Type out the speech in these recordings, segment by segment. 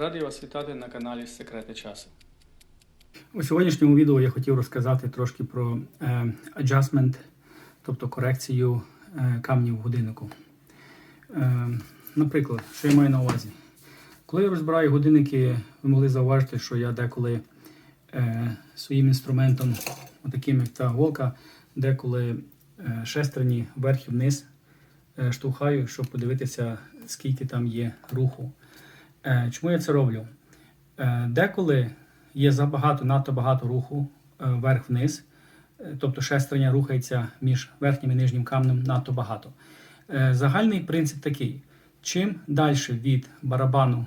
Радий вас вітати на каналі Секрети часу. У сьогоднішньому відео я хотів розказати трошки про е, adjustment, тобто корекцію е, камнів в годиннику. Е, наприклад, що я маю на увазі? Коли я розбираю годинники, ви могли зауважити, що я деколи е, своїм інструментом, таким як та голка, деколи е, шестерні вверх і вниз е, штовхаю, щоб подивитися, скільки там є руху. Е, чому я це роблю? Е, деколи є забагато, надто багато руху е, вверх-вниз, тобто шестерня рухається між верхнім і нижнім камнем надто багато. Загальний принцип такий: чим далі від барабану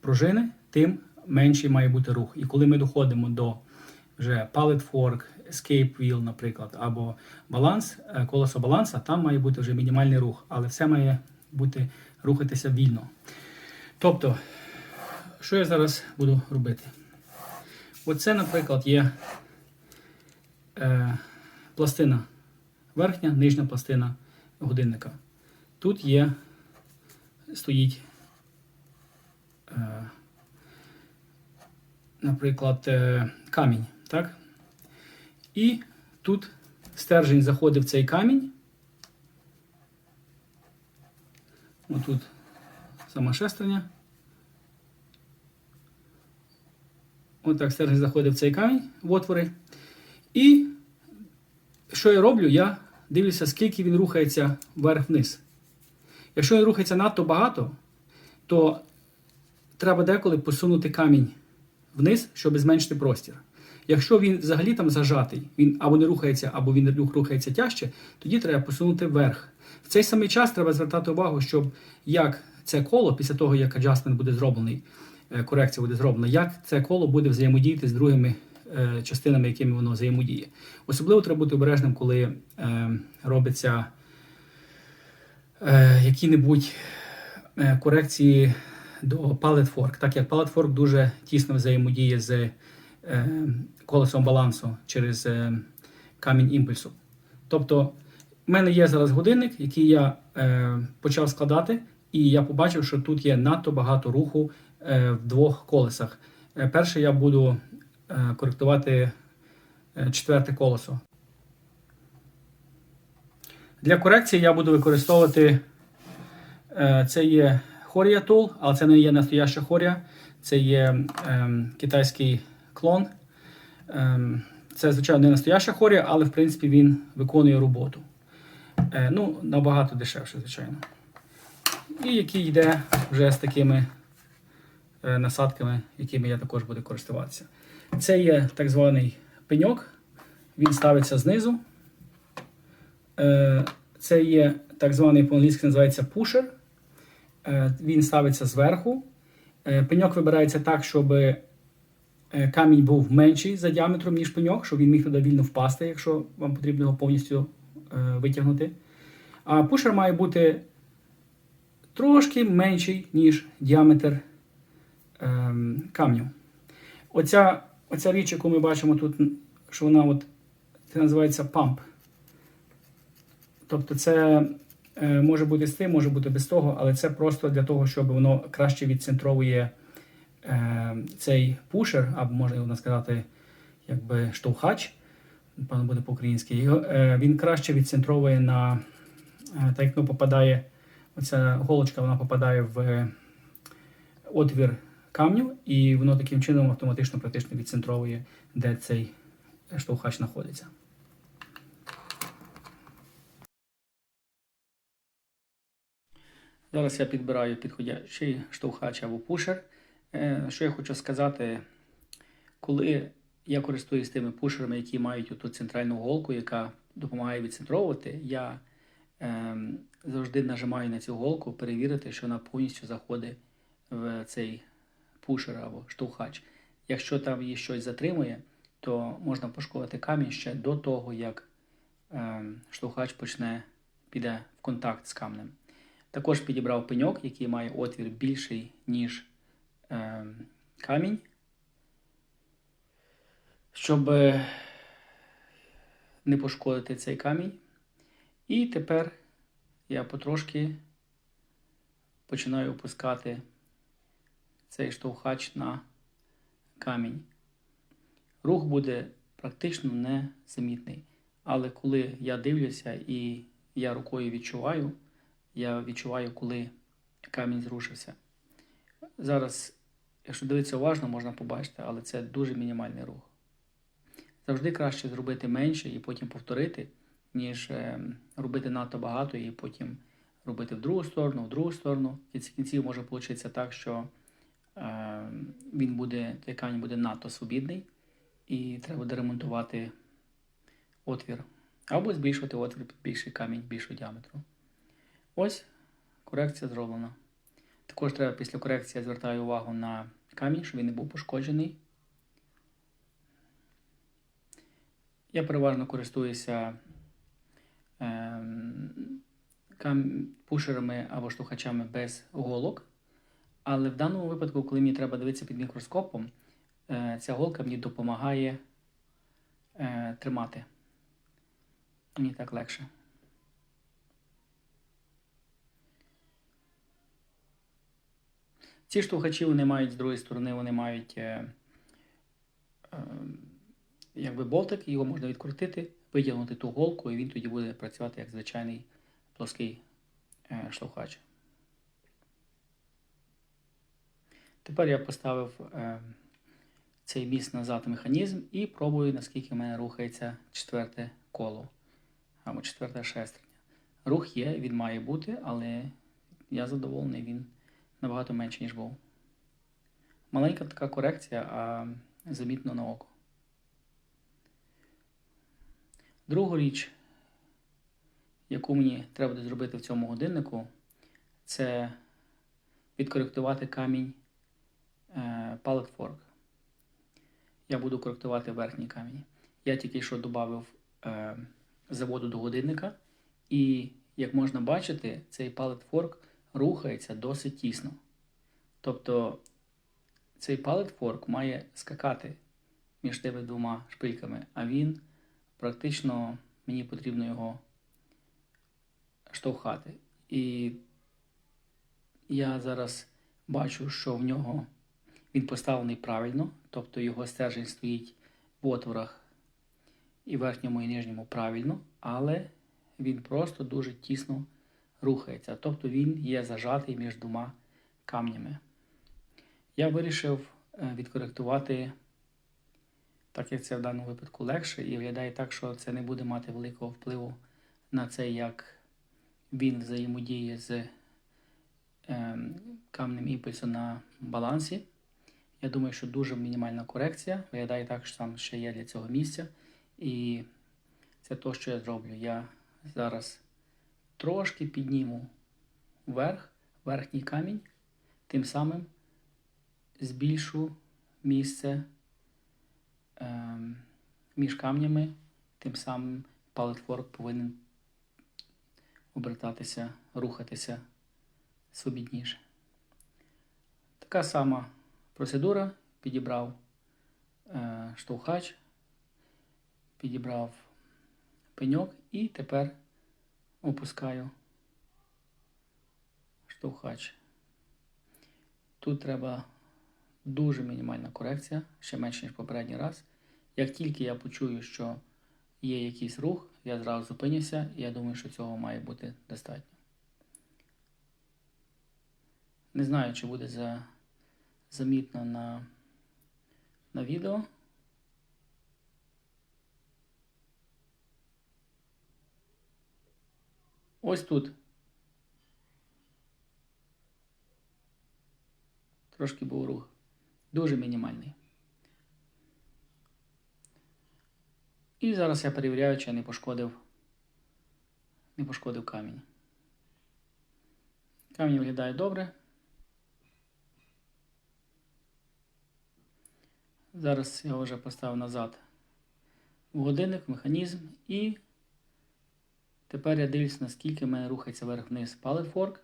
пружини, тим менший має бути рух. І коли ми доходимо до вже pallet fork, escape wheel, наприклад, або баланс, колесо баланса, там має бути вже мінімальний рух, але все має бути рухатися вільно. Тобто, що я зараз буду робити? Оце, наприклад, є е, пластина верхня, нижня пластина годинника. Тут є, стоїть, е, наприклад, е, камінь. Так? І тут стержень заходить в цей камінь. Отут сама шестерня. Отак стержень заходить в цей камінь в отвори. І що я роблю? Я дивлюся, скільки він рухається вверх-вниз. Якщо він рухається надто багато, то треба деколи посунути камінь вниз, щоб зменшити простір. Якщо він взагалі там зажатий, він або не рухається, або він рухається тяжче, тоді треба посунути вверх. В цей самий час треба звертати увагу, щоб як це коло, після того, як аджастмент буде зроблений, корекція буде зроблена, як це коло буде взаємодіяти з другими е, частинами, якими воно взаємодіє. Особливо треба бути обережним, коли е, робиться е, які-небудь е, корекції до fork, так як fork дуже тісно взаємодіє з е, колесом балансу через е, камінь імпульсу. Тобто, в мене є зараз годинник, який я е, почав складати, і я побачив, що тут є надто багато руху е, в двох колесах. Е, перше я буду е, коректувати четверте колесо. Для корекції я буду використовувати це є Хорія Tool, але це не є настояща хорія, це є ем, китайський клон. Ем, це, звичайно, не настояща хорія, але в принципі він виконує роботу. Ну, набагато дешевше, звичайно. І який йде вже з такими е, насадками, якими я також буду користуватися. Це є так званий пеньок, він ставиться знизу. Е, Це є так званий по-англійськи називається пушер. Е, Він ставиться зверху. Пеньок вибирається так, щоб камінь був менший за діаметром, ніж пеньок, щоб він міг туди вільно впасти, якщо вам потрібно його повністю витягнути. А пушер має бути трошки менший, ніж діаметр ем, камню. Оця, оця річ, яку ми бачимо тут, що вона от, це називається памп. Тобто це е, може бути з тим, може бути без того, але це просто для того, щоб воно краще відцентровує е, цей пушер, або можна сказати, якби штовхач, напевно, буде по-українськи. Е, він краще відцентровує на е, так як попадає, оця голочка вона попадає в е, отвір камню, і воно таким чином автоматично практично відцентровує, де цей штовхач знаходиться. Зараз я підбираю підходящий штовхач або пушер. Е, Що я хочу сказати, коли я користуюсь тими пушерами, які мають ту центральну голку, яка допомагає відцентровувати, я завжди нажимаю на цю голку, перевірити, що вона повністю заходить в цей пушер або штовхач. Якщо там її щось затримує, то можна пошкодити камінь ще до того, як е, штовхач почне піде в контакт з камнем. Також підібрав пеньок, який має отвір більший, ніж е, камінь, щоб е, не пошкодити цей камінь. І тепер я потрошки починаю опускати цей штовхач на камінь. Рух буде практично незамітний. Але коли я дивлюся і я рукою відчуваю, я відчуваю, коли камінь зрушився. Зараз, якщо дивитися уважно, можна побачити, але це дуже мінімальний рух. Завжди краще зробити менше і потім повторити, ніж е, робити надто багато і потім робити в другу сторону, в другу сторону. В кінці кінців може вийти так, що е, він буде, той камінь буде надто свобідний, і треба буде ремонтувати отвір. Або збільшувати отвір під більший камінь більшого діаметру. Ось корекція зроблена. Також треба після корекції я звертаю увагу на камінь, щоб він не був пошкоджений. Я переважно користуюся пушерами або штовхачами без голок. Але в даному випадку, коли мені треба дивитися під мікроскопом, е, ця голка мені допомагає е, тримати. Мені так легше. Ці штовхачі вони мають з другої сторони, вони мають е, якби болтик, його можна відкрутити, витягнути ту голку, і він тоді буде працювати як звичайний плоский е, штовхач. Тепер я поставив е, цей міст назад механізм і пробую, наскільки в мене рухається четверте коло або четверта шестерня. Рух є, він має бути, але я задоволений, він набагато менше, ніж був. Маленька така корекція, а замітно на око. Другу річ, яку мені треба буде зробити в цьому годиннику, це відкоректувати камінь fork. Я буду коректувати верхній камінь. Я тільки що додав е, заводу до годинника, і, як можна бачити, цей fork рухається досить тісно. Тобто цей fork має скакати між тими двома шпильками, а він практично мені потрібно його штовхати. І я зараз бачу, що в нього він поставлений правильно, тобто його стержень стоїть в отворах і верхньому і нижньому правильно, але він просто дуже тісно рухається. Тобто він є зажатий між двома камнями. Я вирішив е, відкоректувати, так як це в даному випадку легше, і виглядає так, що це не буде мати великого впливу на це, як він взаємодіє з ем, камнем імпульсу на балансі. Я думаю, що дуже мінімальна корекція. Виглядає так, що там ще є для цього місця. І це те, що я зроблю. Я зараз трошки підніму вверх, верхній камінь, тим самим збільшу місце між камнями, тим самим палетворк повинен обертатися, рухатися свобідніше. Така сама процедура. Підібрав е, штовхач, підібрав пеньок і тепер опускаю штовхач. Тут треба дуже мінімальна корекція, ще менше, ніж попередній раз. Як тільки я почую, що є якийсь рух, я зразу зупинюся, і я думаю, що цього має бути достатньо. Не знаю, чи буде за, замітно на, на відео. Ось тут. Трошки був рух. Дуже мінімальний. І зараз я перевіряю, чи я не пошкодив, не пошкодив камінь. Камінь виглядає добре. Зараз я вже поставив назад в годинник, механізм і тепер я дивлюся, наскільки в мене рухається вверх-вниз pallet.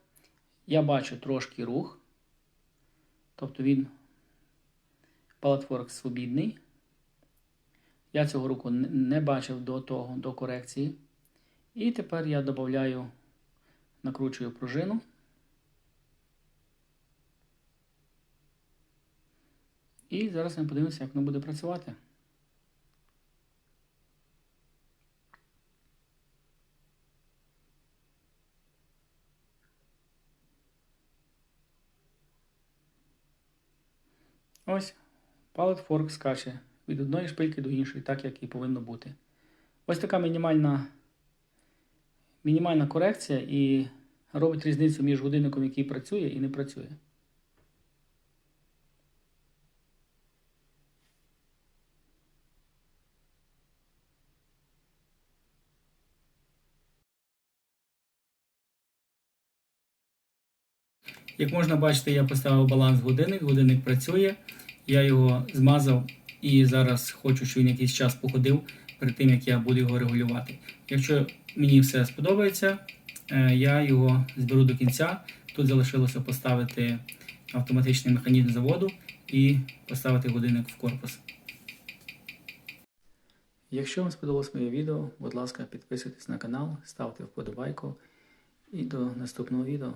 Я бачу трошки рух. Тобто він fork свобідний. Я цього руху не бачив до того, до корекції. І тепер я додаю, накручую пружину. І зараз ми подивимося, як воно буде працювати. Ось Fork скаче від одної шпильки до іншої, так як і повинно бути. Ось така мінімальна, мінімальна корекція і робить різницю між годинником, який працює і не працює. Як можна бачити, я поставив баланс годинник, годинник працює, я його змазав і зараз хочу, щоб він якийсь час походив перед тим, як я буду його регулювати. Якщо мені все сподобається, е, я його зберу до кінця. Тут залишилося поставити автоматичний механізм заводу і поставити годинник в корпус. Якщо вам сподобалось моє відео, будь ласка, підписуйтесь на канал, ставте вподобайку і до наступного відео.